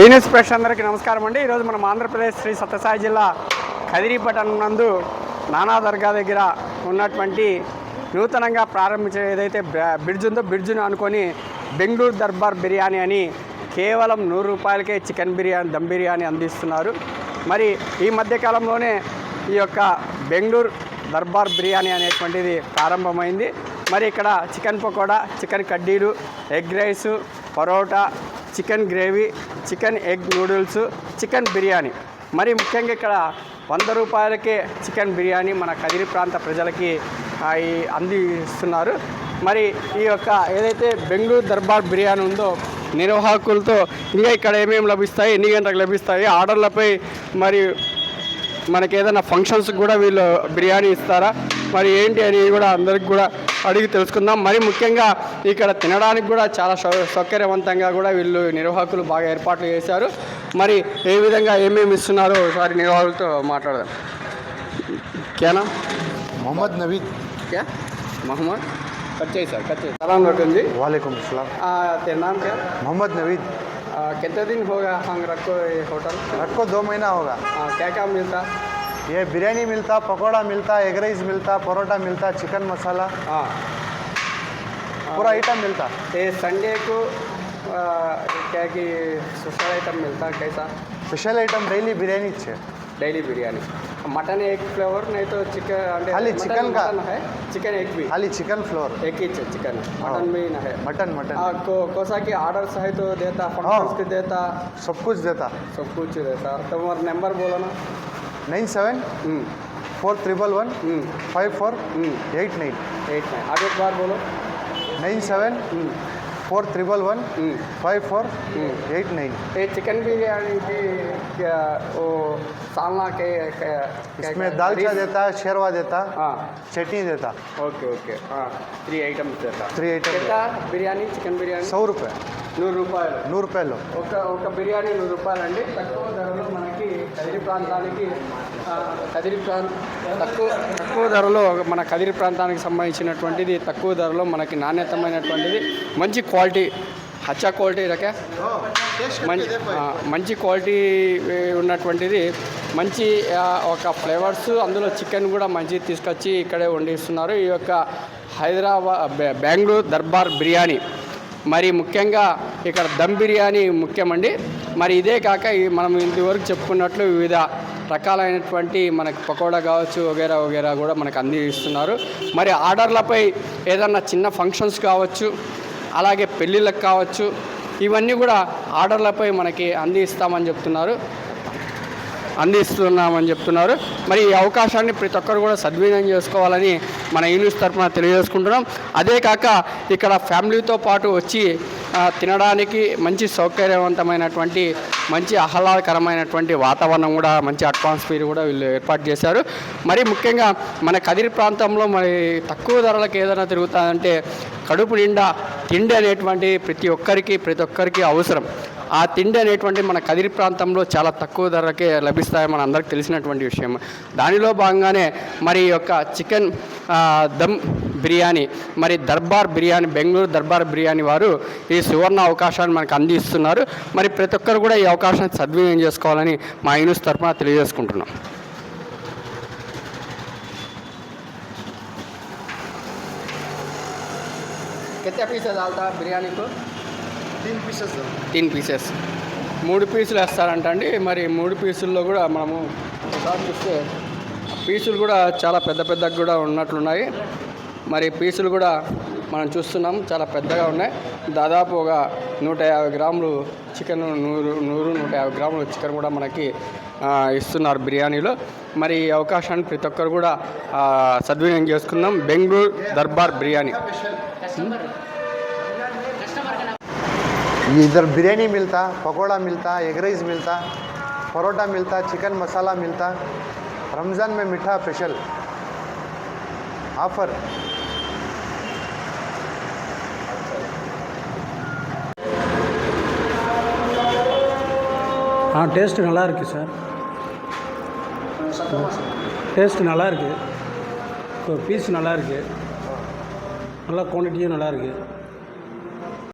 ఈ న్యూస్ అందరికీ నమస్కారం అండి. ఈరోజు మనం ఆంధ్రప్రదేశ్ శ్రీ సత్యసాయి జిల్లా కదిరిపట్టణం నందు నానా దర్గా దగ్గర ఉన్నటువంటి నూతనంగా ప్రారంభించిన ఏదైతే బ్రిడ్జ్ ఉందో బ్రిడ్జ్ను అనుకొని బెంగళూరు దర్బార్ బిర్యానీ అని కేవలం నూరు రూపాయలకే చికెన్ బిర్యానీ దమ్ బిర్యానీ అందిస్తున్నారు. మరి ఈ మధ్యకాలంలోనే ఈ యొక్క బెంగళూరు దర్బార్ బిర్యానీ అనేటువంటిది ప్రారంభమైంది. మరి ఇక్కడ చికెన్ పకోడా చికెన్ కడ్డీలు egg rice parotta chicken gravy chicken egg noodles chicken biryani. మరి ముఖ్యంగా ఇక్కడ వంద రూపాయలకే చికెన్ బిర్యానీ మన కదిరి ప్రాంత ప్రజలకి అందిస్తున్నారు. మరి ఈ యొక్క ఏదైతే బెంగళూరు దర్బార్ బిర్యానీ ఉందో నిర్వాహకులతో ఇంకా ఇక్కడ ఏమేమి లభిస్తాయి ఎన్ని గంటలకు లభిస్తాయి ఆర్డర్లపై మరి మనకి ఏదైనా ఫంక్షన్స్ కూడా వీళ్ళు బిర్యానీ ఇస్తారా? మరి ఏంటి అని కూడా అందరికి కూడా అడిగి తెలుసుకుందాం. మరి ముఖ్యంగా ఇక్కడ తినడానికి కూడా చాలా సౌకర్యవంతంగా కూడా వీళ్ళు నిర్వాహకులు బాగా ఏర్పాట్లు చేశారు. మరి ఏ విధంగా ఏమేమి ఇస్తున్నారో ఒకసారి నిర్వాహకులతో మాట్లాడదాం. కేనా? మొహమ్మద్ నవీద్. క్యా? మొహమ్మద్? कच्चे సార్ कच्चे సలాం ఉంది जी वालेकुम క్యా? మొహమ్మద్ నవీద్. क्या హోగా హంగ్ कितने హోటల్? రక్కో దోమైనా హోగా. క్యాకా रखो दो ये बिरयानी मिलता पकौड़ा मिलता एग राइस मिलता परोठा मिलता चिकन मसाला हाँ पूरा आइटम मिलता ये संडे को आ, क्या कि स्पेशल आइटम मिलता कैसा स्पेशल आइटम डेली बिरयानी है daily biryani mutton egg flavour नहीं तो चिकन అంటే खाली मटन- chicken का। मटन है चिकन एग भी खाली चिकन फ्लोर एक ही चिकन मटन भी ना है मटन मटन आ, को कोसा की ऑर्डर है तो देता फंक्शंस के देता सब कुछ देता सब कुछ देता तो हमारा नंबर बोलो ना Nine seven hmm. Four triple one hmm. Five four hmm. Eight nine. Eight nine. आप एक बार बोलो। Nine seven four triple one five four eight nine. ये चिकन बिरयानी की क्या वो सालना के, के, के इसमें देता है शेरवा देता हाँ। चटनी देता। Okay okay. हाँ थ्री आइटम्स देता। Three item biryani chicken biryani? सौ रुपये నూరు రూపాయలు. నూరు రూపాయలు. ఒక ఒక బిర్యానీ నూరు రూపాయలు అండి తక్కువ ధరలో మనకి కదిరి ప్రాంతానికి కదిరి ప్రాంత తక్కువ తక్కువ ధరలో మన కదిరి ప్రాంతానికి సంబంధించినటువంటిది తక్కువ ధరలో మనకి నాణ్యతమైనటువంటిది మంచి క్వాలిటీ హచ్చా క్వాలిటీ రకే. మంచి మంచి క్వాలిటీ ఉన్నటువంటిది మంచి ఒక ఫ్లేవర్స్ అందులో చికెన్ కూడా మంచి తీసుకొచ్చి ఇక్కడే వండిస్తున్నారు. ఈ యొక్క హైదరాబాద్ బెంగళూరు దర్బార్ బిర్యానీ. మరి ముఖ్యంగా ఇక్కడ దమ్ బిర్యానీ ముఖ్యమండి. మరి ఇదే కాక మనం ఇంతవరకు చెప్పుకున్నట్లు వివిధ రకాలైనటువంటి మనకి పకోడా కావచ్చు వగేరా వగేరా కూడా మనకు అందిస్తున్నారు. మరి ఆర్డర్లపై ఏదన్నా చిన్న ఫంక్షన్స్ కావచ్చు అలాగే పెళ్ళిళ్ళకి కావచ్చు ఇవన్నీ కూడా ఆర్డర్లపై మనకి అందిస్తామని చెప్తున్నారు. అందిస్తున్నామని చెప్తున్నారు. మరి ఈ అవకాశాన్ని ప్రతి ఒక్కరు కూడా సద్వినియోగం చేసుకోవాలని మన యూనివర్స్ తరఫున తెలియజేసుకుంటున్నాం. అదే కాక ఇక్కడ ఫ్యామిలీతో పాటు వచ్చి తినడానికి మంచి సౌకర్యవంతమైనటువంటి మంచి ఆహ్లాదకరమైనటువంటి వాతావరణం కూడా మంచి అట్మాస్ఫియర్ కూడా వీళ్ళు ఏర్పాటు చేశారు. మరి ముఖ్యంగా మన కదిరి ప్రాంతంలో మరి తక్కువ ధరలకు ఏదైనా తిరుగుతుందంటే కడుపు నిండా తిండి అనేటువంటి ప్రతి ఒక్కరికి ప్రతి ఒక్కరికి అవసరం. ఆ తిండి అనేటువంటి మన కదిరి ప్రాంతంలో చాలా తక్కువ ధరకే లభిస్తాయి మన అందరికి తెలిసినటువంటి విషయం. దానిలో భాగంగానే మరి యొక్క చికెన్ దమ్ బిర్యానీ మరి దర్బార్ బిర్యానీ బెంగళూరు దర్బార్ బిర్యానీ వారు ఈ సువర్ణ అవకాశాన్ని మనకు అందిస్తున్నారు. మరి ప్రతి ఒక్కరు కూడా ఈ అవకాశాన్ని సద్వినియోగం చేసుకోవాలని మా యూనిస్ తరఫున తెలియజేసుకుంటున్నాం. कितने पीसेस डालता టీన్ పీసెస్ మూడు పీసులు వేస్తారంట అండి. మరి మూడు పీసుల్లో కూడా మనము ఒకసారి చూస్తే పీసులు కూడా చాలా పెద్ద పెద్దగా కూడా ఉన్నట్లున్నాయి. మరి పీసులు కూడా మనం చూస్తున్నాం. చాలా పెద్దగా ఉన్నాయి. దాదాపు ఒక నూట యాభై గ్రాములు చికెన్ నూరు నూరు నూట యాభై గ్రాములు చికెన్ కూడా మనకి ఇస్తున్నారు బిర్యానీలో. మరి ఈ అవకాశాన్ని ప్రతి ఒక్కరు కూడా సద్వినియోగం చేసుకుందాం. బెంగళూరు దర్బార్ బిర్యానీ. Hmm? इधर बिरयानी मिलता पकोड़ा मिलता एग राइस मिलता परोठा मिलता चिकन मसाला मिलता रमज़ान में मीठा स्पेशल ऑफर ஆ டேஸ்ட்டு நல்லா இருக்குது சார் டேஸ்ட்டு நல்லா இருக்குது பீஸ் நல்லா இருக்குது நல்லா குவான்டிட்டியும் நல்லா இருக்குது